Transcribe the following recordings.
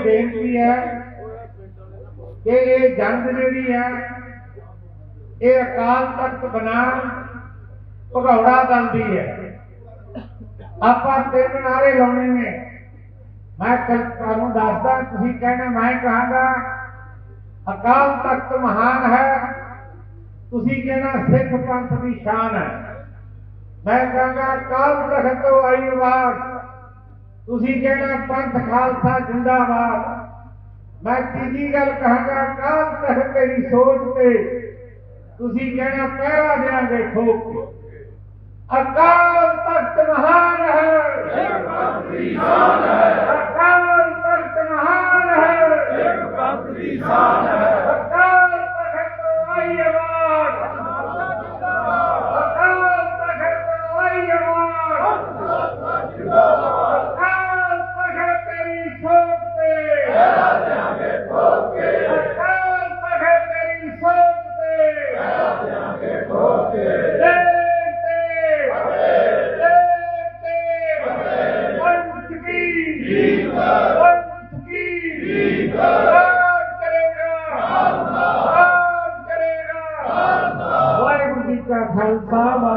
ਬੇਨਤੀ ਹੈ ਕਿ ਇਹ ਜੰਗ ਜਿਹੜੀ ਹੈ ਇਹ ਅਕਾਲ ਤਖਤ ਬਨਾਮ ਭਗੌੜਾ ਦਲ ਦੀ ਹੈ ਆਪਾਂ ਤਿੰਨ ਨਾਰੇ ਲਾਉਣੇ ਨੇ ਮੈਂ ਕੱਲ ਤੁਹਾਨੂੰ ਦੱਸਦਾ ਤੁਸੀਂ ਕਹਿੰਦੇ ਮੈਂ ਕਹਾਂਗਾ ਅਕਾਲ ਤਖਤ ਮਹਾਨ ਹੈ ਤੁਸੀਂ ਕਹਿਣਾ ਸਿੱਖ ਪੰਥ ਦੀ ਸ਼ਾਨ ਹੈ ਮੈਂ ਕਹਾਂਗਾ ਅਕਾਲ ਤਖਤ ਤੋਂ ਆਈ ਆਵਾਜ਼ ਤੁਸੀਂ ਕਹਿਣਾ ਪੰਥ ਖਾਲਸਾ ਜਿੰਦਾਬਾਦ ਮੈਂ ਤੀਜੀ ਗੱਲ ਕਹਾਂਗਾ ਅਕਾਲ ਤਖਤ ਤੇਰੀ ਸੋਚ ਤੇ ਤੁਸੀਂ ਕਹਿਣਾ ਪਹਿਰਾ ਦੇਾਂਗੇ ਠੋਕ ਕੇ ਅਕਾਲ ਤਖਤ ਮਹਾਨ ਹੈ ਇੱਕ ਪੰਥ ਦੀ ਸ਼ਾਨ ਹੈ खल बाबा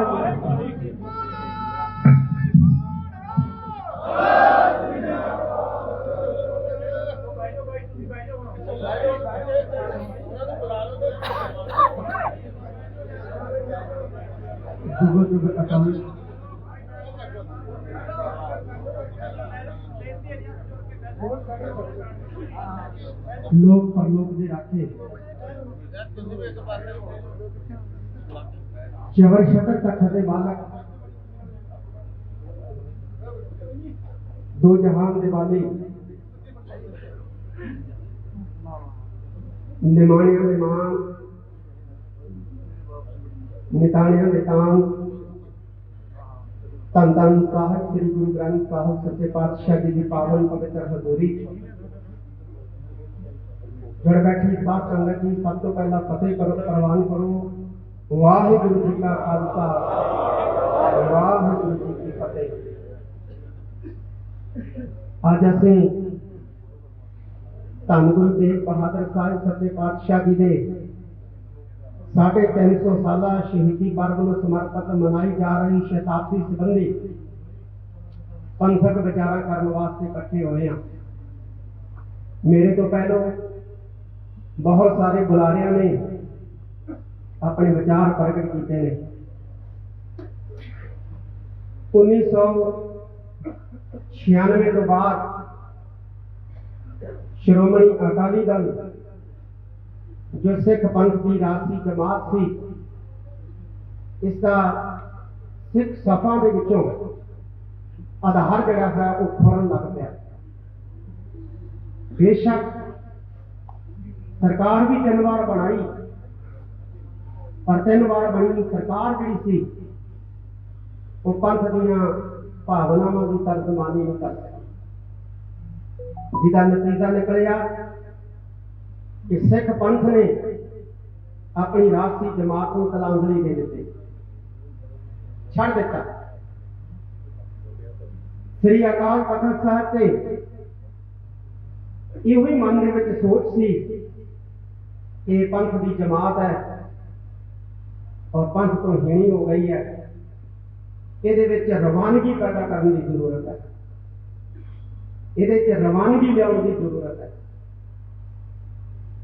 दुबे लोग परलोक दे आके चवर शतक तक खदे मालक। दो जहान दिवाली निमाणिया निमान निताणिया नितान धन धन साहब, श्री गुरु ग्रंथ साहब, सच्चे पातशाह जी की पावन पवित्र हजूरी। घर बैठी साहब संगत जी, सब तो पहला फतेह करो, प्रवान करो। ਜੀ ਸਭ ਤੋਂ ਪਹਿਲਾਂ ਫਤਿਹ ਕਰੋ ਪ੍ਰਵਾਨ ਕਰੋ ਵਾਹਿਗੁਰੂ ਜੀ ਕਾ ਖਾਲਸਾ ਵਾਹਿਗੁਰੂ ਜੀ ਕੀ ਫਤਿਹ ਅੱਜ ਅਸੀਂ ਧੰਨ ਗੁਰੂ ਤੇਗ ਬਹਾਦਰ ਸਾਹਿਬ ਸੱਚੇ ਪਾਤਸ਼ਾਹ ਜੀ ਦੇ ਸਾਢੇ 300 ਸਾਲਾ ਸ਼ਹੀਦੀ ਪਰਵ ਨੂੰ ਸਮਰਪਿਤ ਮਨਾਈ ਜਾ ਰਹੀ ਸ਼ਤਾਬਦੀ ਸੰਬੰਧੀ ਪੰਥਕ ਵਿਚਾਰਾਂ ਕਰਨ ਵਾਸਤੇ ਇਕੱਠੇ ਹੋਏ ਹਾਂ ਮੇਰੇ ਤੋਂ ਪਹਿਲਾਂ ਬਹੁਤ ਸਾਰੇ ਬੁਲਾਰਿਆਂ ਨੇ ਆਪਣੇ ਵਿਚਾਰ ਪ੍ਰਗਟ ਕੀਤੇ ਨੇ 1996 ਤੋਂ ਬਾਅਦ ਸ਼੍ਰੋਮਣੀ ਅਕਾਲੀ ਦਲ ਜੋ ਸਿੱਖ ਪੰਥ ਦੀ ਰਾਜਸੀ ਜਮਾਤ ਸੀ ਇਸ ਦਾ ਸਿੱਖ ਸਫਾ ਦੇ ਵਿੱਚੋਂ ਆਧਾਰ ਜਿਹੜਾ ਹੈ ਉਹ ਖੁਰਨ ਲੱਗ ਪਿਆ ਬੇਸ਼ੱਕ ਸਰਕਾਰ ਵੀ ਤਿੰਨ ਵਾਰ ਬਣਾਈ ਪਰ ਤਿੰਨ ਵਾਰ ਬਣੀ ਸਰਕਾਰ ਜਿਹੜੀ ਸੀ ਉਹ ਪੰਥ ਦੀਆਂ ਭਾਵਨਾਵਾਂ ਦੀ ਤਰਜਮਾਨੀ ਨਹੀਂ ਕਰ ਸਕੀ ਜਿਹਦਾ ਨਤੀਜਾ ਨਿਕਲਿਆ ਕਿ ਸਿੱਖ ਪੰਥ ਨੇ ਆਪਣੀ ਰਾਜਸੀ ਜਮਾਤ ਨੂੰ ਤਲਾਂਜਲੀ ਦੇ ਦਿੱਤੀ ਛੱਡ ਦਿੱਤਾ ਸ੍ਰੀ ਅਕਾਲ ਤਖਤ ਸਾਹਿਬ ਤੇ ਇਹੋ ਹੀ ਮਨ ਦੇ ਵਿੱਚ ਸੋਚ ਸੀ ਕਿ ਇਹ ਪੰਥ ਦੀ ਜਮਾਤ ਹੈ ਔਰ ਪੰਥ ਤੋਂ ਹੀਣੀ ਹੋ ਗਈ ਹੈ। ਇਹਦੇ ਵਿੱਚ ਰਵਾਨਗੀ ਪੈਦਾ ਕਰਨ ਦੀ ਜ਼ਰੂਰਤ ਹੈ। ਇਹਦੇ 'ਚ ਰਵਾਨਗੀ ਲਿਆਉਣ ਦੀ ਜ਼ਰੂਰਤ ਹੈ।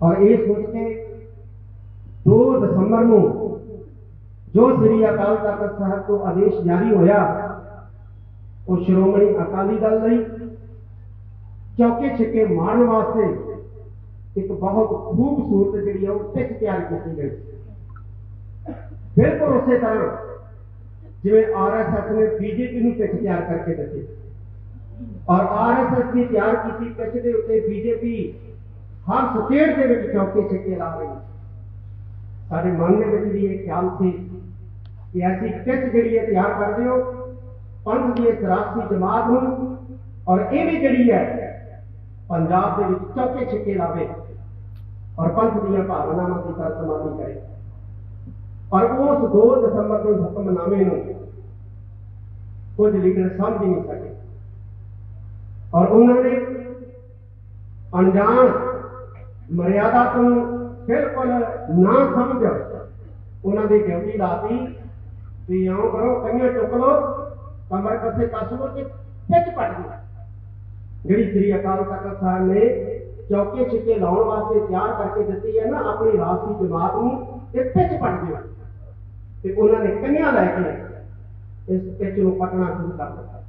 ਔਰ ਇਹ ਸੋਚ ਕੇ 2 ਦਸੰਬਰ ਨੂੰ ਜੋ ਸ੍ਰੀ ਅਕਾਲ ਤਖਤ ਸਾਹਿਬ ਤੋਂ ਆਦੇਸ਼ ਜਾਰੀ ਹੋਇਆ, ਉਹ ਸ਼੍ਰੋਮਣੀ ਅਕਾਲੀ ਦਲ ਲਈ ਚੌਕੇ ਛਿੱਕੇ ਮਾਰਨ ਵਾਸਤੇ ਇੱਕ ਬਹੁਤ ਖੂਬਸੂਰਤ ਜਿਹੜੀ ਹੈ, ਉਹ ਟਿਕ ਤਿਆਰ ਕੀਤੀ ਗਈ। ਬਿਲਕੁਲ ਉਸੇ ਤਰ੍ਹਾਂ ਜਿਵੇਂ ਆਰਐਸਐਸ ਨੇ ਬੀਜੇਪੀ ਨੂੰ ਟਿਕ ਤਿਆਰ ਕਰਕੇ ਦਿੱਤੀ ਔਰ ਆਰਐਸਐਸ ਦੀ ਤਿਆਰ ਕੀਤੀ ਪਿੱਛ ਦੇ ਉੱਤੇ ਬੀਜੇਪੀ ਹਰ ਸਟੇਟ ਦੇ ਵਿੱਚ ਚੌਕੇ ਛਿੱਕੇ ਲਾ ਰਹੀ ਹੈ ਸਾਡੇ ਮਨ ਦੇ ਵਿੱਚ ਵੀ ਇਹ ਖਿਆਲ ਸੀ ਕਿ ਐਸੀ ਕਿੱਚ ਜਿਹੜੀ ਹੈ ਤਿਆਰ ਕਰ ਦਿਓ ਪੰਥ ਦੀ ਇਸ ਰਾਸ਼ਟਰੀ ਜਮਾਤ ਨੂੰ ਔਰ ਇਹ ਵੀ ਜਿਹੜੀ ਹੈ ਪੰਜਾਬ ਦੇ ਵਿੱਚ ਚੌਕੇ ਛਿੱਕੇ ਲਾਵੇ ਔਰ ਪੰਥ ਦੀਆਂ ਭਾਵਨਾਵਾਂ ਦੀ ਤਰਜਮਾਨੀ ਪਰ ਉਸ 2 ਦਸੰਬਰ ਦੇ ਹੁਕਮਨਾਮੇ ਨੂੰ ਕੁਝ ਲੀਡਰ ਸਮਝ ਹੀ ਨਹੀਂ ਸਕੇ। ਔਰ ਉਹਨਾਂ ਨੇ ਅਣਜਾਣ ਮਰਿਆਦਾ ਤੋਂ ਬਿਲਕੁਲ ਨਾ ਸਮਝ ਉਹਨਾਂ ਦੀ ਡਿਊਟੀ ਲਾਤੀ ਵੀ ਇਉਂ ਕਰੋ ਕੰਨਾਂ ਚੁੱਕ ਲਓ, ਕਮਰ ਪਾਸੇ ਕੱਸ ਲਓ ਤੇ ਪਿੱਛ ਪੱਟ ਦਿਓ। ਜਿਹੜੀ ਸ੍ਰੀ ਅਕਾਲ ਤਖਤ ਸਾਹਿਬ ਨੇ ਚੌਕੇ ਛਿੱਕੇ ਲਾਉਣ ਵਾਸਤੇ ਤਿਆਰ ਕਰਕੇ ਦਿੱਤੀ ਹੈ ਨਾ, ਆਪਣੀ ਰਾਸ਼ੀ ਜਮਾਤ ਨੂੰ ਤੇ ਪਿੱਛ ਪੱਟ ਦਿਓ। उन्होंने कन्या लैके इस पिच को पटना शुरू कर दिया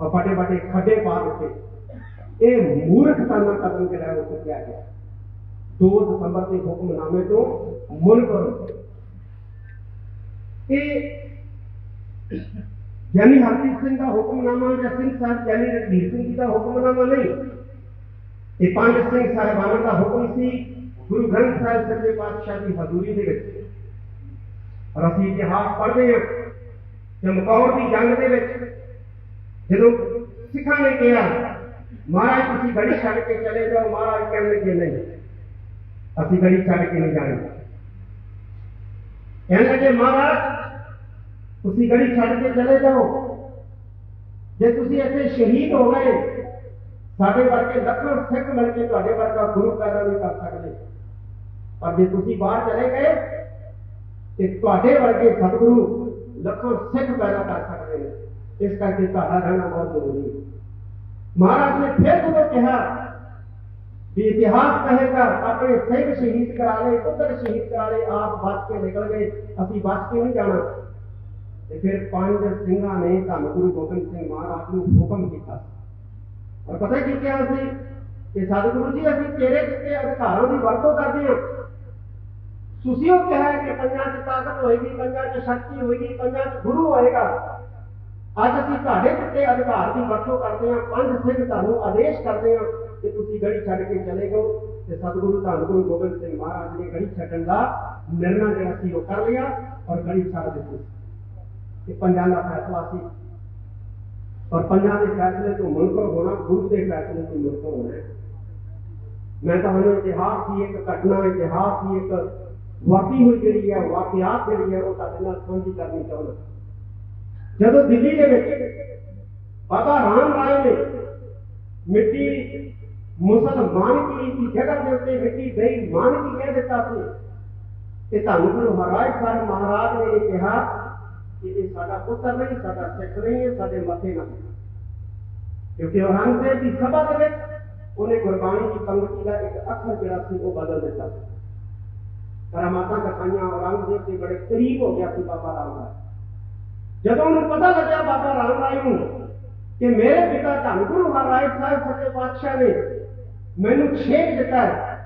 और फटे फटे खड्डे पा दिते ये मूर्खताना कदम जरा उठाया गया दो दसंबर के हुक्मनामे तो मुन करो यानी हरजीत सिंह का हुक्मनामा या सिंह साहब यानी रणधीर सिंह जी का हुक्मनामा नहीं ये पंज सिंह साहबाना का हुक्म सी गुरु ग्रंथ साहब सचे पातशाह की हजूरी के ਔਰ ਅਸੀਂ ਇਤਿਹਾਸ ਪੜ੍ਹਦੇ ਹਾਂ ਚਮਕੌਰ ਦੀ ਜੰਗ ਦੇ ਵਿੱਚ ਜਦੋਂ ਸਿੱਖਾਂ ਨੇ ਕਿਹਾ ਮਹਾਰਾਜ ਤੁਸੀਂ ਗੜੀ ਛੱਡ ਕੇ ਚਲੇ ਜਾਓ ਮਹਾਰਾਜ ਕਹਿੰਦੇ ਕਿ ਨਹੀਂ ਅਸੀਂ ਗੜੀ ਛੱਡ ਕੇ ਨਹੀਂ ਜਾਣੀ ਕਹਿਣ ਲੱਗੇ ਮਹਾਰਾਜ ਤੁਸੀਂ ਗੜੀ ਛੱਡ ਕੇ ਚਲੇ ਜਾਓ ਜੇ ਤੁਸੀਂ ਇੱਥੇ ਸ਼ਹੀਦ ਹੋ ਗਏ ਸਾਡੇ ਵਰਗੇ ਲੱਖਾਂ ਸਿੱਖ ਮਿਲ ਕੇ ਤੁਹਾਡੇ ਵਰਗਾ ਗੁਰੂ ਪੈਦਾ ਨਹੀਂ ਕਰ ਸਕਦੇ ਪਰ ਜੇ ਤੁਸੀਂ ਬਾਹਰ ਚਲੇ ਗਏ ਤੇ ਤੁਹਾਡੇ ਵਰਗੇ ਸਤਿਗੁਰੂ ਲੱਖਾਂ ਸਿੱਖ ਪੈਦਾ ਕਰ ਸਕਦੇ ਨੇ ਇਸ ਕਰਕੇ ਤੁਹਾਡਾ ਰਹਿਣਾ ਬਹੁਤ ਜ਼ਰੂਰੀ ਹੈ ਮਹਾਰਾਜ ਨੇ ਫਿਰ ਜਦੋਂ ਕਿਹਾ ਵੀ ਇਤਿਹਾਸ ਕਹੇਗਾ ਆਪਣੇ ਸਿੰਘ ਸ਼ਹੀਦ ਕਰਾ ਲਏ ਪੁੱਤਰ ਸ਼ਹੀਦ ਕਰਾ ਲਏ ਆਪ ਬਚ ਕੇ ਨਿਕਲ ਗਏ ਅਸੀਂ ਬਚ ਕੇ ਨਹੀਂ ਜਾਣਾ ਤੇ ਫਿਰ ਪੰਜ ਸਿੰਘਾਂ ਨੇ ਧੰਨ ਗੁਰੂ ਗੋਬਿੰਦ ਸਿੰਘ ਮਹਾਰਾਜ ਨੂੰ ਹੁਕਮ ਕੀਤਾ ਔਰ ਪਤਾ ਕੀ ਕਿਹਾ ਸੀ ਕਿ ਸਤਿਗੁਰੂ ਜੀ ਅਸੀਂ ਤੇਰੇ ਦਿੱਤੇ ਅਧਿਕਾਰਾਂ ਦੀ ਵਰਤੋਂ ਕਰਦੇ ਹਾਂ ਤੁਸੀਂ ਉਹ ਕਿਹਾ ਹੈ ਕਿ ਪੰਜਾਂ 'ਚ ਤਾਕਤ ਹੋਏਗੀ ਪੰਜਾਂ 'ਚ ਸ਼ਕਤੀ ਹੋਏਗੀ ਪੰਜਾਂ 'ਚ ਗੁਰੂ ਹੋਏਗਾ ਅੱਜ ਅਸੀਂ ਤੁਹਾਡੇ ਦਿੱਤੇ ਅਧਿਕਾਰ ਦੀ ਵਰਤੋਂ ਕਰਦੇ ਹਾਂ ਪੰਜ ਸਿੰਘ ਤੁਹਾਨੂੰ ਆਦੇਸ਼ ਕਰਦੇ ਹਾਂ ਕਿ ਤੁਸੀਂ ਗੜੀ ਛੱਡ ਕੇ ਚਲੇ ਜਾਓ ਤੇ ਸਤਿਗੁਰੂ ਧੰਨ ਗੁਰੂ ਗੋਬਿੰਦ ਸਿੰਘ ਮਹਾਰਾਜ ਨੇ ਗੜੀ ਛੱਡਣ ਦਾ ਨਿਰਣਾ ਜਿਹੜਾ ਸੀ ਉਹ ਕਰ ਲਿਆ ਔਰ ਗੜੀ ਛੱਡ ਦਿੱਤੀ ਇਹ ਪੰਜਾਂ ਦਾ ਫੈਸਲਾ ਸੀ ਔਰ ਪੰਜਾਂ ਦੇ ਫੈਸਲੇ ਤੋਂ ਮੁਨਕਰ ਹੋਣਾ ਗੁਰੂ ਦੇ ਫੈਸਲੇ ਤੋਂ ਮੁਨਕਰ ਹੋਣਾ ਹੈ। ਮੈਂ ਤੁਹਾਨੂੰ ਇਤਿਹਾਸ ਦੀ ਇੱਕ ਘਟਨਾ ਇਤਿਹਾਸ ਦੀ ਇੱਕ ਵਾਕੀ ਹੋਈ ਜਿਹੜੀ ਹੈ ਵਾਕਿਆਤ ਜਿਹੜੀ ਹੈ ਉਹ ਤੁਹਾਡੇ ਨਾਲ ਸਾਂਝੀ ਕਰਨੀ ਚਾਹੁੰਦਾ ਜਦੋਂ ਦਿੱਲੀ ਦੇ ਵਿੱਚ ਬਾਬਾ ਰਾਮ ਰਾਏ ਨੇ ਮਿੱਟੀ ਮੁਸਲਮਾਨ ਕੀ ਦੀ ਜਗ੍ਹਾ ਦੇ ਉੱਤੇ ਮਿੱਟੀ ਬੇਈਮਾਨ ਕੀ ਕਹਿ ਦਿੱਤਾ ਸੀ ਤੇ ਤੁਹਾਨੂੰ ਗੁਰੂ ਮਹਾਰਾਜ ਸਾਹਿਬ ਮਹਾਰਾਜ ਨੇ ਇਹ ਕਿਹਾ ਕਿ ਇਹ ਸਾਡਾ ਪੁੱਤਰ ਨਹੀਂ ਸਾਡਾ ਸਿੱਖ ਨਹੀਂ ਹੈ ਸਾਡੇ ਮੱਥੇ ਨਾ ਲੱਗੇ। ਕਿਉਂਕਿ ਔਰੰਗਜ਼ੇਬ ਦੀ ਸਭਾ ਦੇ ਵਿੱਚ ਉਹਨੇ ਗੁਰਬਾਣੀ ਦੀ ਪੰਕਤੀ ਦਾ ਇੱਕ ਅੱਖਰ ਜਿਹੜਾ ਸੀ ਉਹ ਬਦਲ ਦਿੱਤਾ ਸੀ ਕਰਾਮਾਤਾਂ ਦਿਖਾਈਆਂ ਔਰੰਗਜ਼ੇਬ ਦੇ ਬੜੇ ਕਰੀਬ ਹੋ ਗਿਆ ਸੀ ਬਾਬਾ ਰਾਮ ਰਾਏ ਜਦੋਂ ਉਹਨੂੰ ਪਤਾ ਲੱਗਿਆ ਬਾਬਾ ਰਾਮ ਰਾਏ ਨੂੰ ਕਿ ਮੇਰੇ ਪਿਤਾ ਧੰਨ ਗੁਰੂ ਮਹਾਰਾਜ ਸਾਹਿਬ ਸੱਚੇ ਪਾਤਸ਼ਾਹ ਨੇ ਮੈਨੂੰ ਛੇਕ ਦਿੱਤਾ ਹੈ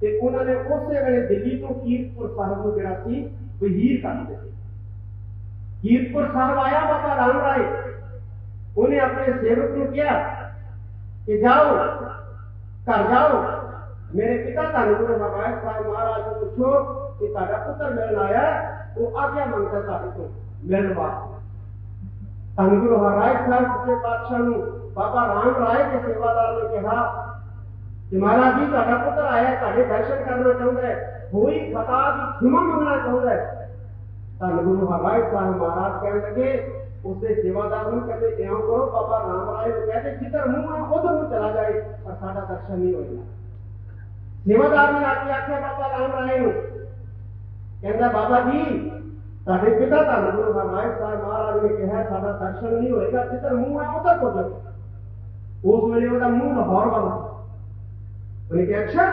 ਤੇ ਉਹਨਾਂ ਨੇ ਉਸੇ ਵੇਲੇ ਦਿੱਲੀ ਤੋਂ ਕੀਰਤਪੁਰ ਸਾਹਿਬ ਨੂੰ ਜਿਹੜਾ ਸੀ ਵਹੀਰ ਕਰ ਦਿੱਤਾ ਕੀਰਤਪੁਰ ਸਾਹਿਬ ਆਇਆ ਬਾਬਾ ਰਾਮ ਰਾਏ ਉਹਨੇ ਆਪਣੇ ਸੇਵਕ ਨੂੰ ਕਿਹਾ ਕਿ ਜਾਓ ਘਰ ਜਾਓ मेरे पिता का नाम हमारे साहब महाराज को पूछो कि तारा पुत्र मिलन आया, वो आज्ञा माँगता था तो मिलन वास्ते धन गुरु हराय साहब के पातशाह ने बाबा राम राय के सेवादार ने कहा कि महाराज जी, तारा पुत्र आया, तारे दर्शन करना चाहता है कोई खता की क्षमा मंगना चाहता है धन गुरु साहब महाराज कह लगे उसके सेवादार ने कहते इं करो बाबा राम राय ने कहते जिधर मुँह है उधर मुँह चला जाए, पर साडा दर्शन नहीं होगा ਨਹੀਂ ਹੋਏਗਾ ਸੇਵਾਦਾਰ ਨੇ ਆ ਕੇ ਆਖਿਆ ਬਾਬਾ ਰਾਮ ਰਾਏ ਨੂੰ ਕਹਿੰਦਾ ਬਾਬਾ ਜੀ ਤੁਹਾਡੇ ਪਿਤਾ ਧੰਨ ਗੁਰੂ ਮਹਾਰਾਜ ਸਾਹਿਬ ਮਹਾਰਾਜ ਨੇ ਕਿਹਾ ਸਾਡਾ ਦਰਸ਼ਨ ਨਹੀਂ ਹੋਏਗਾ ਜਿੱਧਰ ਮੂੰਹ ਹੈ ਉਧਰ ਤੋਂ ਜਾਓ ਉਸ ਵੇਲੇ ਉਹਦਾ ਮੂੰਹ ਲਾਹੌਰ ਵੱਲ ਸੀ ਉਹਨੇ ਕਿਹਾ ਅੱਛਾ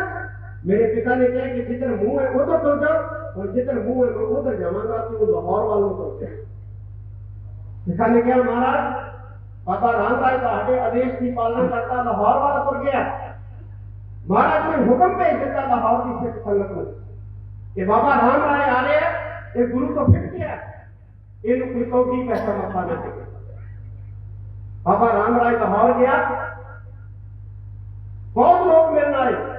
ਮੇਰੇ ਪਿਤਾ ਨੇ ਕਿਹਾ ਕਿ ਜਿੱਧਰ ਮੂੰਹ ਹੈ ਉਧਰ ਤੋਂ ਜਾਓ ਹੁਣ ਜਿੱਧਰ ਮੂੰਹ ਹੈ ਮੈਂ ਉਧਰ ਜਾਵਾਂਗਾ ਤੇ ਉਹ ਲਾਹੌਰ ਵੱਲ ਨੂੰ ਤੁਰ ਪਿਆ ਸਿੱਖਾਂ ਨੇ ਕਿਹਾ ਮਹਾਰਾਜ ਬਾਬਾ ਰਾਮ ਰਾਏ ਤੁਹਾਡੇ ਆਦੇਸ਼ ਦੀ ਪਾਲਣਾ ਕਰਦਾ ਲਾਹੌਰ ਵੱਲ ਤੁਰ महाराज ने हुक्म पे देता था की जी से संगत में कि बाबा राम राय आ रहे हैं, ये गुरु तो फिट गया। इन कृतों की पैसा मत पाना चाहिए बाबा राम राय का हॉल गया। बहुत लोग मिल रहे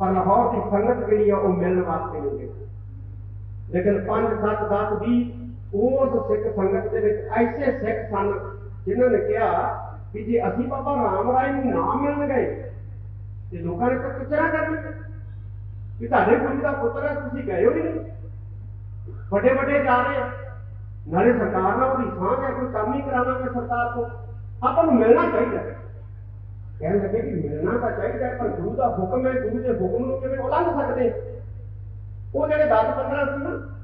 पर लाहौर की संगत के लिए वो मिलने वास्ते नहीं गए लेकिन पाँच सत दस भी उस सिख संगत के ऐसे सिख सन जिन्होंने कहा कि जी, अभी बाबा राम राय ना मिल गए। ਤੇ ਲੋਕਾਂ ਨੇ ਤਾਂ ਕਿਚਰਾ ਕਰਨੀ? ਕਿ ਤੁਹਾਡੇ ਗੁਰੂ ਦਾ ਪੁੱਤਰ ਹੈ, ਤੁਸੀਂ ਗਏ ਹੋ ਹੀ ਨਹੀਂ। ਵੱਡੇ ਵੱਡੇ ਜਾ ਰਹੇ ਆ। ਨਾਲੇ ਸਰਕਾਰ ਨਾਲ ਉਹਦੀ ਸਾਂਝ ਹੈ, ਕੋਈ ਕੰਮ ਹੀ ਕਰਾਵਾਂਗੇ ਸਰਕਾਰ ਤੋਂ। ਆਪਾਂ ਨੂੰ ਮਿਲਣਾ ਚਾਹੀਦਾ ਕਹਿਣ ਲੱਗੇ ਕਿ ਮਿਲਣਾ ਤਾਂ ਚਾਹੀਦਾ ਪਰ ਗੁਰੂ ਦਾ ਹੁਕਮ ਹੈ, ਗੁਰੂ ਦੇ ਹੁਕਮ ਨੂੰ ਕਿਵੇਂ ਉਲੰਘ ਸਕਦੇ ਉਹ ਜਿਹੜੇ 10 15 ਸੀ ਨਾ,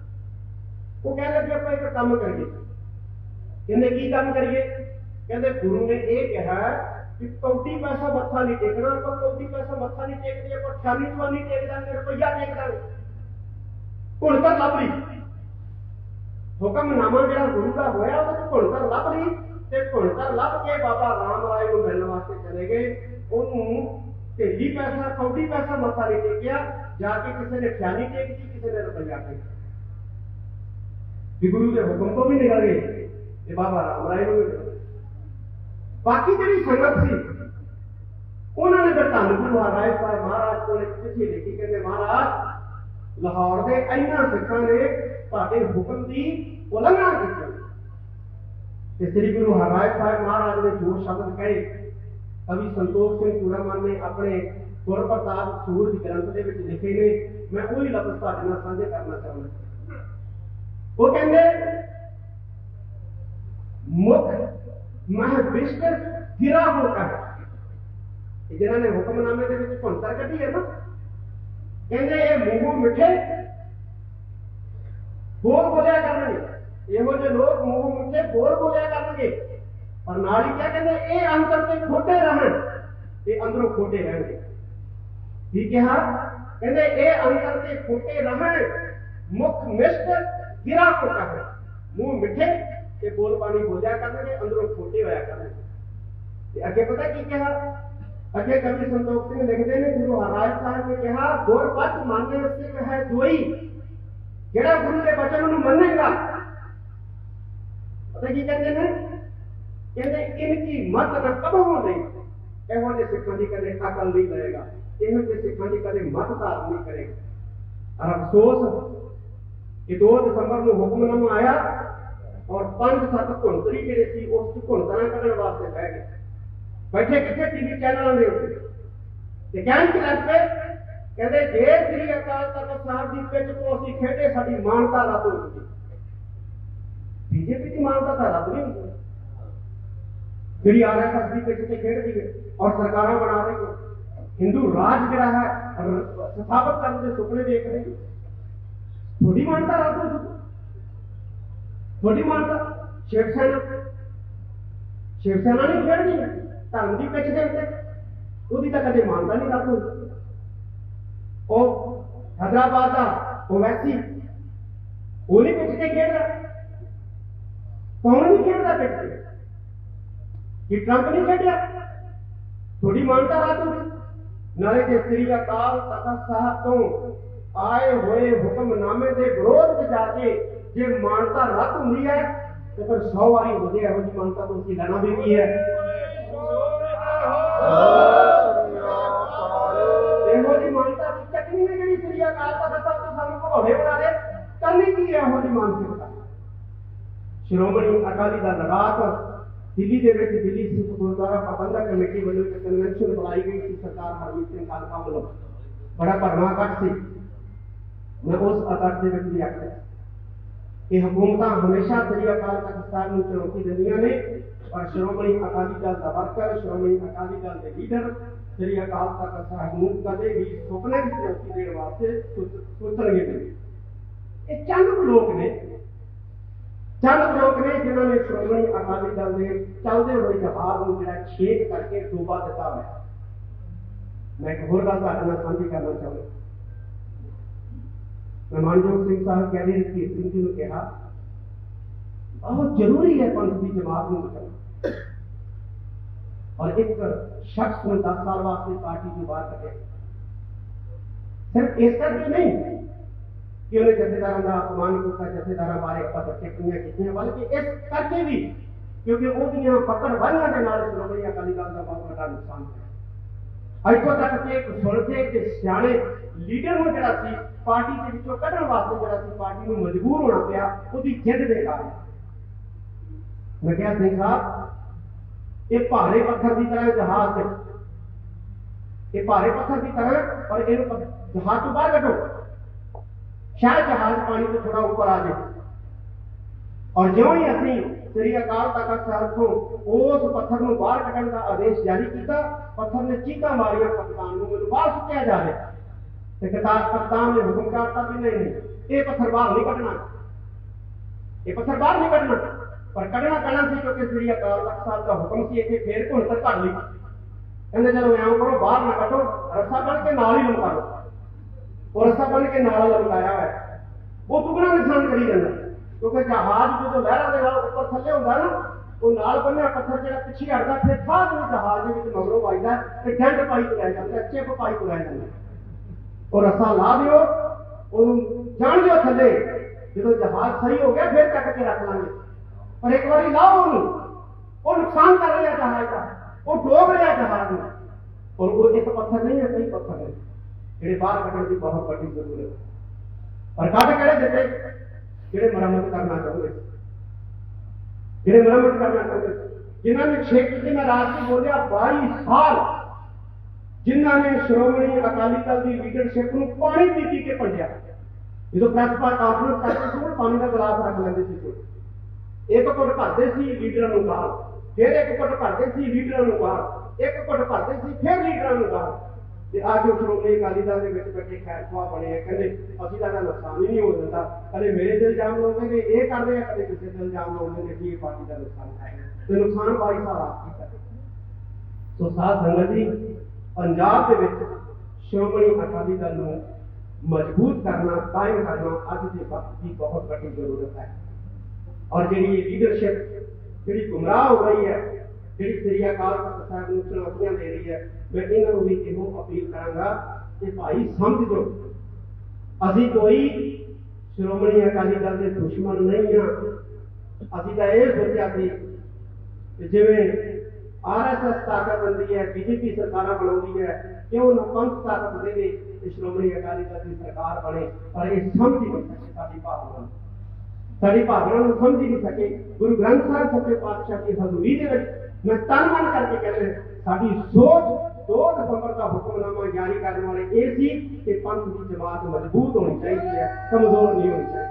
ਉਹ ਕਹਿਣ ਲੱਗੇ, ਆਪਾਂ ਇੱਕ ਕੰਮ ਕਰੀਏ। ਕਹਿੰਦੇ, ਕੀ ਕੰਮ ਕਰੀਏ? ਕਹਿੰਦੇ, ਗੁਰੂ ਨੇ ਇਹ ਕਿਹਾ ਕਿ ਕੌਡੀ ਪੈਸਾ ਮੱਥਾ ਨਹੀਂ ਟੇਕਣਾ ਆਪਾਂ ਕੌਡੀ ਪੈਸਾ ਮੱਥਾ ਨਹੀਂ ਟੇਕਦੇ ਆਪਾਂ ਛਾਨੀ ਚਵਾਨੀ ਟੇਕ ਦਾਂਗੇ ਰੁਪਈਆ ਟੇਕ ਦਾਂਗੇ ਹੁਣ ਤਾਂ ਲੱਭ ਲਈ ਹੁਕਮਨਾਮਾ ਜਿਹੜਾ ਗੁਰੂ ਦਾ ਹੋਇਆ ਉਹ ਤੋਂ ਘੁਣਤਰ ਲੱਭ ਲਈ ਤੇ ਘੁਣਤਰ ਲੱਭ ਕੇ ਬਾਬਾ ਰਾਮ ਰਾਏ ਨੂੰ ਮਿਲਣ ਵਾਸਤੇ ਚਲੇ ਗਏ ਉਹਨੂੰ ਢੇਲੀ ਪੈਸਾ ਕੌਡੀ ਪੈਸਾ ਮੱਥਾ ਨਹੀਂ ਟੇਕਿਆ ਜਾ ਕੇ ਕਿਸੇ ਨੇ ਖਿਆਲੀ ਟੇਕਦੀ ਕਿਸੇ ਨੇ ਰੁਪਈਆ ਟੇਕਿਆ ਵੀ ਗੁਰੂ ਦੇ ਹੁਕਮ ਤੋਂ ਵੀ ਨਿਕਲ ਗਏ ਤੇ ਬਾਬਾ ਰਾਮ ਰਾਏ ਨੂੰ ਵੀ ਮਿਲ ਗਏ ਬਾਕੀ ਜਿਹੜੀ ਸੰਗਤ ਸੀ, ਉਹਨਾਂ ਨੇ ਫਿਰ ਧੰਨ ਗੁਰੂ ਹਰਾਏ ਸਾਹਿਬ ਮਹਾਰਾਜ ਕੋਲ ਇੱਕ ਚਿੱਠੀ ਲਿਖੀ ਕਹਿੰਦੇ ਮਹਾਰਾਜ, ਲਾਹੌਰ ਦੇ ਇਹਨਾਂ ਸਿੱਖਾਂ ਨੇ ਤੁਹਾਡੇ ਹੁਕਮ ਦੀ ਉਲੰਘਣਾ ਕੀਤੀ। ਤੇ ਸ੍ਰੀ ਗੁਰੂ ਹਰਿਰਾਏ ਸਾਹਿਬ ਮਹਾਰਾਜ ਨੇ ਜੋ ਸ਼ਬਦ ਕਹੇ, ਕਵੀ ਸੰਤੋਖ ਸਿੰਘ ਚੂੜਾਮਨ ਨੇ ਆਪਣੇ ਗੁਰ ਪ੍ਰਤਾਪ ਸੂਰਜ ਗ੍ਰੰਥ ਦੇ ਵਿੱਚ ਲਿਖੇ ਨੇ, ਮੈਂ ਉਹੀ ਲਫ਼ਜ਼ ਤੁਹਾਡੇ ਨਾਲ ਸਾਂਝੇ ਕਰਨਾ ਚਾਹੁੰਦਾ। ਉਹ ਕਹਿੰਦੇ, ਮੁਖ ਮਹ ਵਿਸ਼ਕਰ ਗਿਰਾ ਹੋਤਾ ਹੈ ਇਹ ਜਿਹਨਾਂ ਨੇ ਹੁਕਮਨਾਮੇ ਦੇ ਵਿੱਚ ਭੰਤਰ ਕੱਢੀ ਹੈ ਨਾ ਕਹਿੰਦੇ ਇਹ ਮੂੰਹੋਂ ਮਿੱਠੇ ਬੋਲ ਬੋਲਿਆ ਕਰਨਗੇ ਇਹੋ ਜਿਹੇ ਲੋਕ ਮੂੰਹ ਮਿੱਠੇ ਬੋਲ ਬੋਲਿਆ ਕਰਨਗੇ ਪਰ ਨਾਲ ਹੀ ਕਿਆ ਕਹਿੰਦੇ ਇਹ ਅੰਦਰ ਤੇ ਖੋਟੇ ਰਹਿਣ ਇਹ ਅੰਦਰੋਂ ਖੋਟੇ ਰਹਿਣਗੇ ਕੀ ਕਿਹਾ ਕਹਿੰਦੇ ਇਹ ਅੰਦਰ ਤੇ ਖੋਟੇ ਰਹਿਣ ਮੁਖ ਮਿਸ਼ਟ ਗਿਰਾ ਹੋਤਾ ਹੈ ਮੂੰਹ ਮਿੱਠੇ ਤੇ ਬੋਲ ਪਾਣੀ ਬੋਲਿਆ ਕਰਨਗੇ ਅੰਦਰੋਂ ਖੋਟੇ ਹੋਇਆ ਕਰਨਗੇ ਤੇ ਅੱਗੇ ਪਤਾ ਕੀ ਕਿਹਾ ਅੱਗੇ ਕਵੀ ਸੰਤੋਖ ਸਿੰਘ ਲਿਖਦੇ ਨੇ ਗੁਰੂ ਹਰਿਰਾਜ ਸਾਹਿਬ ਨੇ ਕਿਹਾ ਗੁਰ ਪਤ ਮੰਨੇ ਸਿੱਖ ਹੈ ਦੋਈ ਜਿਹੜਾ ਗੁਰੂ ਦੇ ਬਚਨ ਨੂੰ ਮੰਨੇਗਾ ਪਤਾ ਕੀ ਕਹਿੰਦੇ ਨੇ ਕਹਿੰਦੇ ਇਨਕੀ ਮਤ ਨਾ ਕਬਹੋਂ ਨਹੀਂ ਇਹੋ ਜਿਹੇ ਸਿੱਖਾਂ ਦੀ ਕਦੇ ਅਕਲ ਨਹੀਂ ਕਰੇਗਾ ਇਹੋ ਜਿਹੇ ਸਿੱਖਾਂ ਦੀ ਕਦੇ ਮਤ ਧਾਰਨ ਨਹੀਂ ਕਰੇਗਾ ਔਰ ਅਫਸੋਸ ਕਿ 2 ਦਸੰਬਰ ਨੂੰ ਹੁਕਮਨਾਮਾ ਆਇਆ ਔਰ ਪੰਜ ਸੱਤ ਘੁੰਤਰੀ ਜਿਹੜੇ ਸੀ ਉਸ ਚ ਘੁੰਤਰਾਂ ਕੱਢਣ ਵਾਸਤੇ ਬਹਿ ਗਏ ਬੈਠੇ ਕਿੱਥੇ ਟੀਵੀ ਚੈਨਲਾਂ ਦੇ ਉੱਤੇ ਤੇ ਕਹਿਣ ਕਿ ਲੱਗ ਪਏ ਕਹਿੰਦੇ ਜੇ ਸ੍ਰੀ ਅਕਾਲ ਤਖਤ ਸਾਹਿਬ ਦੀ ਪਿੱਚ ਤੋਂ ਅਸੀਂ ਖੇਡੇ ਸਾਡੀ ਮਾਨਤਾ ਰੱਦ ਹੋ ਜੂਗੀ ਬੀਜੇਪੀ ਦੀ ਮਾਨਤਾ ਤਾਂ ਰੱਦ ਨਹੀਂ ਹੁੰਦੀ ਜਿਹੜੀ ਆਰਐਸਐਸ ਦੀ ਪਿੱਚ ਤੇ ਖੇਡਦੀ ਹੈ ਔਰ ਸਰਕਾਰਾਂ ਬਣਾ ਰਹੀ ਹੈ ਹਿੰਦੂ ਰਾਜ ਜਿਹੜਾ ਹੈ ਰ- ਸਥਾਪਿਤ ਕਰਨ ਦੇ ਸੁਪਨੇ ਦੇਖ ਰਹੇ ਨੇ ਥੋੜੀ ਮਾਨਤਾ ਰੱਦ ਹੋ ਜੂਗੀ ਥੋੜੀ ਮਾਨਤਾ ਸ਼ਿਵ ਸੈਨਾ ਸ਼ਿਵ ਸੈਨਾ ਨਹੀਂ ਖੇਡਦੀ ਧਰਮ ਦੀ ਪਿੱਚ ਦੇ ਉੱਤੇ ਉਹਦੀ ਤਾਂ ਕਦੇ ਮਾਨਤਾ ਨਹੀਂ ਰੱਦ ਹੋਈ ਉਹ ਹੈਦਰਾਬਾਦ ਦਾ ਓਵੈਸੀ ਉਹ ਨਹੀਂ ਪਿੱਛੇ ਖੇਡਦਾ ਕੌਣ ਨਹੀਂ ਖੇਡਦਾ ਪਿੱਛੇ ਕਿ ਟਰੰਪ ਨਹੀਂ ਖੇਡਿਆ ਥੋੜੀ ਮਾਨਤਾ ਰੱਦ ਹੋ ਗਈ ਨਾਲੇ ਕਿ ਸ੍ਰੀ ਅਕਾਲ ਤਖਤ ਸਾਹਿਬ ਤੋਂ ਆਏ ਹੋਏ ਹੁਕਮਨਾਮੇ ਦੇ ਵਿਰੋਧ ਵਿੱਚ ਜਾ ਕੇ ਜੇ ਮਾਨਤਾ ਰੱਦ ਹੁੰਦੀ ਹੈ ਤੇ ਫਿਰ 100 ਵਾਰੀ ਹੋ ਜੇ ਇਹੋ ਜਿਹੀ ਮਾਨਤਾ ਤੋਂ ਅਸੀਂ ਲੈਣਾ ਵੀ ਕੀ ਹੈ ਇਹੋ ਜਿਹੀ ਮਾਨਤਾ ਦੀ ਚੱਕਣੀ ਹੈ ਜਿਹੜੀ ਸ੍ਰੀ ਅਕਾਲ ਤਖਤ ਸਾਹਿਬ ਤੋਂ ਸਾਨੂੰ ਘੋੜੇ ਬਣਾ ਦੇ ਕਰਨੀ ਕੀ ਹੈ ਇਹੋ ਜਿਹੀ ਮਾਨਸਿਕਤਾ ਸ਼੍ਰੋਮਣੀ ਅਕਾਲੀ ਦਲ ਰਾਤ ਦਿੱਲੀ ਦੇ ਵਿੱਚ ਦਿੱਲੀ ਸਿੱਖ ਗੁਰਦੁਆਰਾ ਪ੍ਰਬੰਧਕ ਕਮੇਟੀ ਵੱਲੋਂ ਇੱਕ ਕਨਵੈਨਸ਼ਨ ਬੁਲਾਈ ਗਈ ਸੀ ਸਰਦਾਰ ਹਰਮੀਤ ਸਿੰਘ ਖਾਲਸਾ ਵੱਲੋਂ ਬੜਾ ਭਰਵਾਂ ਇਕੱਠ ਸੀ ਮੈਂ ਉਸ ਇਕੱਠ ਦੇ ਵਿੱਚ ਵੀ ਆਖਿਆ कि हुकूमत हमेशा श्री अकाल पाकिस्तान में चुनौती देनिया ने और श्रोमणी अकाली दल का वर्कर, श्रोमणी अकाली दल के लीडर श्री अकाल तख्त साहब कदे भी सुपने की चुनौती देने वास्ते उतरेंगे नहीं चंद लोग ने चंद लोग ने जिन्होंने श्रोमणी अकाली दल के चलते हुए जवाब को जरा छेद करके डूबा दिता है मैं एक होर गल करना साझी करना चाहूँगा। मनमोहन सिंह साहब कह रहे हैं कि ने कहा, बहुत ज़रूरी है पंथ की जमात में बचा और एक शख्स ने दस साल वास्ते पार्टी की बात रखे सिर्फ़ इस करके नहीं, कि उन्हें जथेदारों का अपमान किया जथेदार बारे पत्र टिप्पणियाँ की बल्कि इस करके भी, क्योंकि उनकी पकड़ बनने के नाल श्रोमणी अकाली दल का बहुत बड़ा नुकसान है। ਅਕਾਲੀ ਦਲ ਦਾ ਬਹੁਤ ਵੱਡਾ ਨੁਕਸਾਨ ਹੋਇਆ ਇੱਥੋਂ ਤੱਕ ਕਿ ਇੱਕ ਸੁਲਝੇ ਕਿ ਸਿਆਣੇ ਲੀਡਰ ਨੂੰ ਜਿਹੜਾ ਸੀ ਪਾਰਟੀ ਦੇ ਵਿੱਚੋਂ ਕੱਢਣ ਵਾਸਤੇ ਜਿਹੜਾ ਸੀ ਪਾਰਟੀ ਨੂੰ ਮਜਬੂਰ ਹੋਣਾ ਪਿਆ ਉਹਦੀ ਜਿੱਦ ਦੇ ਕਾਰਨ ਮੈਂ ਕਿਹਾ ਸਿੰਘ ਸਾਹਿਬ ਇਹ ਭਾਰੇ ਪੱਥਰ ਦੀ ਤਰ੍ਹਾਂ ਜਹਾਜ਼ ਹੈ ਇਹ ਭਾਰੇ ਪੱਥਰ ਦੀ ਤਰ੍ਹਾਂ ਔਰ ਇਹਨੂੰ ਪ- ਜਹਾਜ਼ ਤੋਂ ਬਾਹਰ ਕੱਢੋ ਸ਼ਾਇਦ ਜਹਾਜ਼ ਪਾਣੀ ਤੋਂ ਥੋੜਾ ਉੱਪਰ ਆ ਜਾਏ ਔਰ ਜਿਉਂ ਹੀ ਅਸੀਂ ਸ੍ਰੀ ਅਕਾਲ ਤਖਤ ਸਾਹਿਬ ਤੋਂ ਉਸ ਪੱਥਰ ਨੂੰ ਬਾਹਰ ਕੱਢਣ ਦਾ ਆਦੇਸ਼ ਜਾਰੀ ਕੀਤਾ ਪੱਥਰ ਨੇ ਚੀਕਾਂ ਮਾਰੀਆਂ ਕਪਤਾਨ ਨੂੰ ਮੈਨੂੰ ਬਾਹਰ ਸੁੱਟਿਆ ਜਾਵੇ ਤੇ ਕਪਤਾਨ ਕਪਤਾਨ ਨੇ ਹੁਕਮ ਕਰਤਾ ਵੀ ਨਹੀਂ ਨਹੀਂ ਇਹ ਪੱਥਰ ਬਾਹਰ ਨਹੀਂ ਕੱਢਣਾ ਇਹ ਪੱਥਰ ਬਾਹਰ ਨਹੀਂ ਕੱਢਣਾ ਪਰ ਕੱਢਣਾ ਪੈਣਾ ਸੀ ਕਿਉਂਕਿ ਸ੍ਰੀ ਅਕਾਲ ਤਖਤ ਸਾਹਿਬ ਦਾ ਹੁਕਮ ਸੀ ਇੱਥੇ ਫੇਰ ਘੁਣ ਤੱਕ ਕੱਢ ਲਈ ਕਹਿੰਦੇ ਚਲੋ ਐਂ ਕਰੋ ਬਾਹਰ ਨਾ ਕੱਢੋ ਰੱਸਾ ਬੰਨ ਕੇ ਨਾਲ ਹੀ ਲਮਕਾ ਲਓ ਉਹ ਰੱਸਾ ਬੰਨ ਕੇ ਨਾਲ ਲਮਕਾਇਆ ਹੋਇਆ ਹੈ। ਉਹ ਦੁਗਣਾ ਨਿਸ਼ਾਨ ਕਰੀ ਜਾਂਦਾ ਕਿਉਂਕਿ ਜਹਾਜ਼ ਜਦੋਂ ਲਹਿਰਾਂ ਦੇ ਨਾਲ ਉੱਪਰ ਥੱਲੇ ਹੁੰਦਾ ਨਾ ਉਹ ਨਾਲ ਬੰਨਿਆ ਪੱਥਰ ਜਿਹੜਾ ਪਿੱਛੇ ਹਟਦਾ ਫਿਰ ਬਾਅਦ ਵਿੱਚ ਜਹਾਜ਼ ਦੇ ਵਿੱਚ ਮਗਰੋਂ ਵੱਜਦਾ ਤੇ ਡੰਡ ਪਾਈ ਤੁਰਿਆ ਜਾਂਦਾ ਚਿਪ ਪਾਈ ਤੁਰਿਆ ਜਾਂਦਾ ਉਹ ਰੱਸਾ ਲਾ ਦਿਓ ਉਹਨੂੰ ਜਾਣ ਦਿਓ ਥੱਲੇ ਜਦੋਂ ਜਹਾਜ਼ ਸਹੀ ਹੋ ਗਿਆ ਫਿਰ ਚੱਕ ਕੇ ਰੱਖ ਲਾਂਗੇ ਪਰ ਇੱਕ ਵਾਰੀ ਲਾਓ ਉਹਨੂੰ ਉਹ ਨੁਕਸਾਨ ਕਰ ਰਿਹਾ ਜਹਾਜ਼ ਦਾ ਉਹ ਡੋਬ ਰਿਹਾ ਜਹਾਜ਼ ਨੂੰ ਔਰ ਉਹ ਇੱਕ ਪੱਥਰ ਨਹੀਂ ਹੈ ਕਈ ਪੱਥਰ ਨੇ ਜਿਹੜੇ ਬਾਹਰ ਕੱਢਣ ਦੀ ਬਹੁਤ ਵੱਡੀ ਜ਼ਰੂਰਤ ਹੈ ਪਰ ਕੱਢ ਕਿਹੜੇ ਦਿੱਤੇ ਜਿਹੜੇ ਮੁਰੰਮਤ ਕਰਨਾ ਚਾਹੁੰਦੇ ਸੀ। ਜਿਹੜੇ ਮੁਰੰਮਤ ਕਰਨਾ ਚਾਹੁੰਦੇ ਸੀ। ਜਿਨ੍ਹਾਂ ਨੇ ਛੇਕ ਤੇ ਮੈਂ ਰਾਤ ਨੂੰ ਬੋਲਿਆ 22 ਸਾਲ ਜਿਨ੍ਹਾਂ ਨੇ ਸ਼੍ਰੋਮਣੀ ਅਕਾਲੀ ਦਲ ਦੀ ਲੀਡਰਸ਼ਿਪ ਨੂੰ ਪਾਣੀ ਪੀ ਪੀ ਕੇ ਭੰਡਿਆ। ਜਦੋਂ ਪ੍ਰੈਸ ਪਰ ਕਾਨਫਰੰਸ ਕਰਦੇ ਸੀ ਪਾਣੀ ਦਾ ਗਲਾਸ ਰੱਖ ਲੈਂਦੇ ਸੀ ਕੋਲ ਇੱਕ ਘੁੱਟ ਭਰਦੇ ਸੀ ਲੀਡਰਾਂ ਨੂੰ ਬਾਹਰ, ਫਿਰ ਇੱਕ ਘੁੱਟ ਭਰਦੇ ਸੀ ਲੀਡਰਾਂ ਨੂੰ ਬਾਹਰ, ਇੱਕ ਘੁੱਟ ਭਰਦੇ ਸੀ ਫਿਰ ਲੀਡਰਾਂ ਨੂੰ ਬਾਹਰ। ਤੇ ਅੱਜ ਉਹ ਸ਼੍ਰੋਮਣੀ ਅਕਾਲੀ ਦਲ ਦੇ ਵਿੱਚ ਬੈਠੇ ਖੈਰਖਵਾ ਬਣੇ ਆ, ਕਹਿੰਦੇ ਅਸੀਂ ਤਾਂ ਇਹਦਾ ਨੁਕਸਾਨ ਹੀ ਨਹੀਂ ਹੋ ਦਿੰਦਾ। ਕਦੇ ਮੇਰੇ ਤੇ ਇਲਜ਼ਾਮ ਲਾਉਂਦੇ ਨੇ ਇਹ ਕਰਦੇ ਆ ਕਦੇ ਕਿਸੇ ਤੇ ਇਲਜ਼ਾਮ ਲਾਉਂਦੇ ਨੇ ਕਿ ਇਹ ਪਾਰਟੀ ਦਾ ਨੁਕਸਾਨ ਹੈ। ਤੇ ਨੁਕਸਾਨ ਬਾਈ ਸਾਲ ਆਪ ਕੀਤਾ। ਸੋ ਸਾਧ ਸੰਗਤ ਜੀ, ਪੰਜਾਬ ਦੇ ਵਿੱਚ ਸ਼੍ਰੋਮਣੀ ਅਕਾਲੀ ਦਲ ਨੂੰ ਮਜ਼ਬੂਤ ਕਰਨਾ, ਕਾਇਮ ਕਰਨਾ ਅੱਜ ਦੇ ਵਕਤ ਦੀ ਬਹੁਤ ਵੱਡੀ ਜ਼ਰੂਰਤ ਹੈ। ਔਰ ਜਿਹੜੀ ਲੀਡਰਸ਼ਿਪ ਜਿਹੜੀ ਗੁੰਮਰਾਹ ਹੋ ਰਹੀ ਹੈ, ਜਿਹੜੀ ਸ੍ਰੀ ਅਕਾਲ ਤਖਤ ਸਾਹਿਬ ਨੂੰ ਚੁਣੌਤੀਆਂ ਦੇ ਰਹੀ ਹੈ ਮੈਂ ਇਹਨਾਂ ਨੂੰ ਵੀ ਇਹੋ ਅਪੀਲ ਕਰਾਂਗਾ ਕਿ ਭਾਈ ਸਮਝ ਜੋ ਅਸੀਂ ਕੋਈ ਸ਼੍ਰੋਮਣੀ ਅਕਾਲੀ ਦਲ ਦੇ ਦੁਸ਼ਮਣ ਨਹੀਂ ਹਾਂ ਅਸੀਂ ਤਾਂ ਇਹ ਸੋਚਿਆ ਸੀ ਕਿ ਜਿਵੇਂ ਆਰਐਸਐਸ ਤਾਕਤ ਦਿੰਦੀ ਹੈ ਬੀਜੇਪੀ ਸਰਕਾਰਾਂ ਬਣਾਉਂਦੀ ਹੈ ਕਿਉਂ ਨਾ ਪੰਥ ਤਾਕਤ ਦੇਵੇ ਤੇ ਸ਼੍ਰੋਮਣੀ ਅਕਾਲੀ ਦਲ ਦੀ ਸਰਕਾਰ ਬਣੇ ਪਰ ਇਹ ਸਮਝ ਹੀ ਨਹੀਂ ਸਕੇ ਸਾਡੀ ਭਾਵਨਾ ਨੂੰ ਸਾਡੀ ਭਾਵਨਾ ਨੂੰ ਸਮਝ ਹੀ ਨਹੀਂ ਸਕੇ ਗੁਰੂ ਗ੍ਰੰਥ ਸਾਹਿਬ ਸੱਚੇ ਪਾਤਸ਼ਾਹ ਦੀ ਹਜ਼ੂਰੀ ਦੇ ਵਿੱਚ ਮੈਂ ਤਨ ਮਨ ਕਰਕੇ ਕਹਿੰਦਾ ਸਾਡੀ ਸੋਚ दो दिसंबर का हुक्मनामा जारी करने वाले ये सी पंथ की जमात मज़बूत होनी चाहिए, कमज़ोर नहीं होनी चाहिए।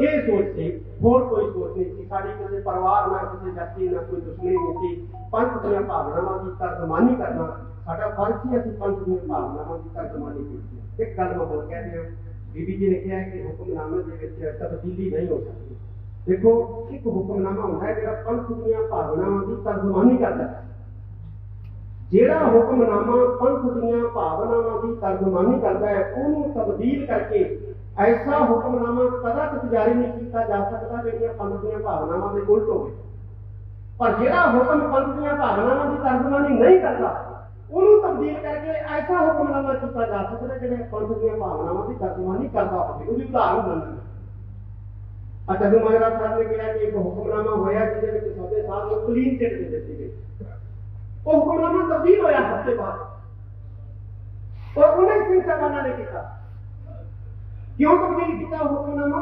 ये सोच थी और कोई सोच नहीं परिवार ना किसी व्यक्ति ना कोई दुश्मनी नहीं थी। पंथ दी भावनावां की तर्जमानी करना साडा फ़र्ज़ सी असं पंथ दी भावनावां की तर्जमानी की एक गल मैं बोल कह रहा ਬੀਬੀ ਜੀ ਨੇ ਕਿਹਾ ਕਿ ਹੁਕਮਨਾਮੇ ਦੇ ਵਿੱਚ ਤਬਦੀਲੀ ਨਹੀਂ ਹੋ ਸਕਦੀ। ਦੇਖੋ, ਇੱਕ ਹੁਕਮਨਾਮਾ ਹੁੰਦਾ ਹੈ ਜਿਹੜਾ ਪੰਥ ਦੀਆਂ ਭਾਵਨਾਵਾਂ ਦੀ ਤਰਜਮਾਨੀ ਕਰਦਾ ਹੈ। ਜਿਹੜਾ ਹੁਕਮਨਾਮਾ ਪੰਥ ਦੀਆਂ ਭਾਵਨਾਵਾਂ ਦੀ ਤਰਜਮਾਨੀ ਕਰਦਾ ਹੈ, ਉਹਨੂੰ ਤਬਦੀਲ ਕਰਕੇ ਐਸਾ ਹੁਕਮਨਾਮਾ ਕਦਾਪਿ ਜਾਰੀ ਨਹੀਂ ਕੀਤਾ ਜਾ ਸਕਦਾ ਜਿਹੜੀਆਂ ਪੰਥ ਦੀਆਂ ਭਾਵਨਾਵਾਂ ਦੇ ਉਲਟ ਹੋਵੇ ਪਰ ਜਿਹੜਾ ਹੁਕਮ ਪੰਥ ਦੀਆਂ ਭਾਵਨਾਵਾਂ ਦੀ ਤਰਜਮਾਨੀ ਨਹੀਂ ਕਰਦਾ ਉਹਨੂੰ ਤਬਦੀਲ ਕਰਕੇ ਐਸਾ ਹੁਕਮਨਾਮਾ ਕੀਤਾ ਜਾ ਸਕਦਾ ਜਿਹੜੇ ਪੰਥ ਦੀਆਂ ਭਾਵਨਾਵਾਂ ਦੀ ਤਰਜਮਾਨੀ ਕਰਦਾ ਹੋਵੇ ਉਹਦੀ ਉਦਾਹਰਨ ਮੰਨਣਾ ਅੱਛਾ ਜੋ ਮਹਾਰਾਜ ਸਾਹਿਬ ਨੇ ਕਿਹਾ ਕਿ ਇੱਕ ਹੁਕਮਨਾਮਾ ਹੋਇਆ ਜਿਹਦੇ ਵਿੱਚ ਸਭੇ ਸਾਹਿਬ ਨੂੰ ਕਲੀਨ ਚਿੱਟ ਦੇ ਦਿੱਤੀ ਗਈ ਉਹ ਹੁਕਮਨਾਮਾ ਤਬਦੀਲ ਹੋਇਆ ਹਫ਼ਤੇ ਬਾਅਦ ਔਰ ਉਹਨੇ ਸਿੰਘ ਸਾਹਿਬਾਨਾਂ ਨੇ ਕੀਤਾ ਕਿਉਂ ਤਬਦੀਲ ਕੀਤਾ ਉਹ ਹੁਕਮਨਾਮਾ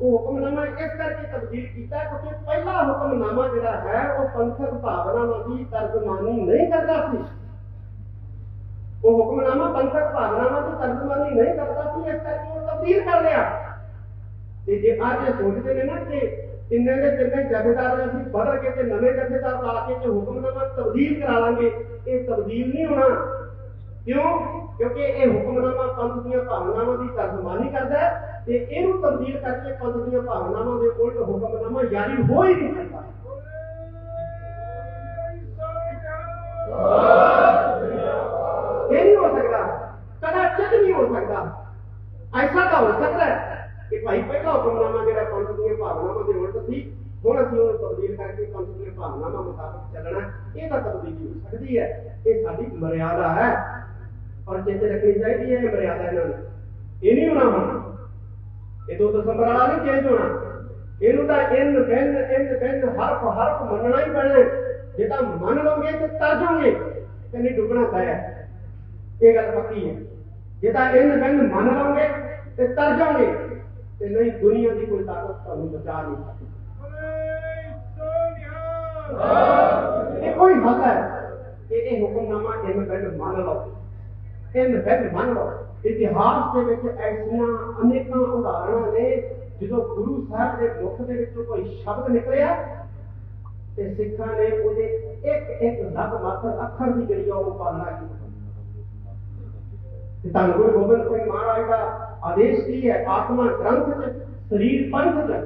ਉਹ ਹੁਕਮਨਾਮਾ ਇਸ ਕਰਕੇ ਤਬਦੀਲ ਕੀਤਾ ਕਿਉਂਕਿ ਪਹਿਲਾ ਹੁਕਮਨਾਮਾ ਜਿਹੜਾ ਹੈ ਉਹ ਪੰਥਕ ਭਾਵਨਾਵਾਂ ਦੀ ਤਰਜਮਾਨੀ ਨਹੀਂ ਕਰਦਾ ਸੀ वो हुक्मनामा बन सकता हुक्मनामा तो तर्जुमानी नहीं करता थी इसका की तब्दील कर लिया आज ये सोचते ने ना कि ने ने बदल के ते लाके तो जो हुक्मनामा तब्दील करा लांगे, ये तब्दील नहीं होना। क्यों? क्योंकि ये हुक्मनामा पंथ दी भावनावां दी करता है। ते तब्दील करके पंथ दी भावनावां दे उल्ट हुक्मनामा जारी हो ही नहीं सकता। Oh ਦੀਆਂ ਭਾਵਨਾਵਾਂ ਮੁਤਾਬਕ ਚੱਲਣਾ ਇਹ ਤਾਂ ਤਬਦੀਲੀ ਹੋ ਸਕਦੀ ਹੈ ਇਹ ਸਾਡੀ ਮਰਿਆਦਾ ਹੈ ਔਰ ਚੇਤੇ ਰੱਖਣੀ ਚਾਹੀਦੀ ਹੈ ਇਹ ਮਰਿਆਦਾ ਇਹਨਾਂ ਨੂੰ ਇਹ ਨਹੀਂ ਹੋਣਾ ਹੁਣ ਇਹ 2 ਦਸੰਬਰ ਵਾਲਾ ਨਹੀਂ ਚੇਂਜ ਹੋਣਾ ਇਹਨੂੰ ਤਾਂ ਇਨ ਬਿਨ ਇਨ ਬਿਨ ਹਰਫ ਹਰਫ ਮੰਨਣਾ ਹੀ ਪੈਣਾ ਹੈ। ਜੇ ਤਾਂ ਮੰਨ ਲਓਗੇ ਤੇ ਤਰ ਜਾਓਗੇ ਤੇ ਨਹੀਂ ਡੁੱਬਣਾ ਤੈਅ ਹੈ ਇਹ ਗੱਲ ਪੱਕੀ ਹੈ ਜੇ ਤਾਂ ਇਨ ਬਿਨ ਮੰਨ ਲਓਗੇ ਤੇ ਤਰ ਜਾਓਗੇ ਤੇ ਨਹੀਂ ਦੁਨੀਆ ਦੀ ਕੋਈ ਤਾਕਤ ਤੁਹਾਨੂੰ ਬਚਾ ਨਹੀਂ ਸਕਦੀ ਇਹ ਕੋਈ ਹੱਲ ਹੈ ਕਿ ਇਹ ਹੁਕਮਨਾਮਾ ਇਨ ਬਿਨ ਮੰਨ ਲਓ ਇਨ ਬਿਨ ਮੰਨ ਲਓ ਇਤਿਹਾਸ ਦੇ ਵਿੱਚ ਐਸੀਆਂ ਅਨੇਕਾਂ ਉਦਾਹਰਣਾਂ ਨੇ ਜਦੋਂ ਗੁਰੂ ਸਾਹਿਬ ਦੇ ਮੁਖ ਦੇ ਵਿੱਚੋਂ ਕੋਈ ਸ਼ਬਦ ਨਿਕਲਿਆ ਤੇ ਸਿੱਖਾਂ ਨੇ ਉਹਦੇ ਇੱਕ ਇੱਕ ਲਗ ਮਾਤਰ ਅੱਖਰ ਦੀ ਜਿਹੜੀ ਆ ਉਹ ਪਾਲਣਾ ਕੀਤੀ ਤੇ ਧੰਨ ਗੁਰੂ ਗੋਬਿੰਦ ਸਿੰਘ ਮਹਾਰਾਜ ਦਾ ਆਦੇਸ਼ ਕੀ ਹੈ ਆਤਮਾ ਗ੍ਰੰਥ ਚ ਸਰੀਰ ਪੰਥ ਚ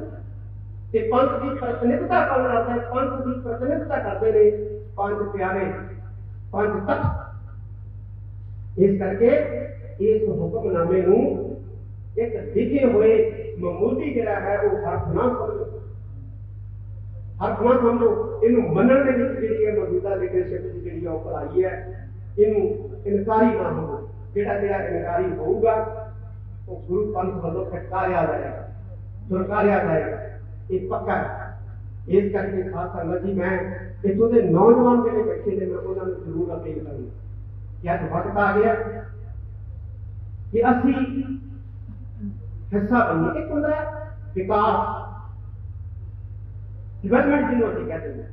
कि पंच की प्रसन्नता का अर्थ है पंथ की प्रसन्नता करते रहे पंच प्यारे पंच तक इस करके इस हुक्मनामे नु एक दिखे हुए मामूली जरा है, वो हर्फ ना समझो। हर्फ ना समझो। इन मनन दे विच जेडी है मौजूदा लीडरशिप जी जेडी ऊपर आई है, इन इनकारी ना हो। जेड़ा जेड़ा इनकारी होगा तो गुरु पंथ वालों फटकारिया जाएगा सरकारिया जाएगा। ਇਹ ਪੱਕਾ ਇਸ ਕਰਕੇ ਖਾਸ ਸੰਗਤ ਜੀ। ਮੈਂ ਇੱਥੋਂ ਦੇ ਨੌਜਵਾਨ ਜਿਹੜੇ ਬੈਠੇ ਨੇ, ਮੈਂ ਉਹਨਾਂ ਨੂੰ ਜ਼ਰੂਰ ਅਪੀਲ ਕਰਾਂਗਾ। ਕਿ ਅੱਜ ਵਕਤ ਆ ਗਿਆ ਕਿ ਅਸੀਂ ਹਿੱਸਾ ਬਣੀਏ। ਇੱਕ ਹੁੰਦਾ ਵਿਕਾਸ। ਡਿਵੈਲਪਮੈਂਟ ਜਿਹਨੂੰ ਅਸੀਂ ਕਹਿੰਦੇ ਹਾਂ।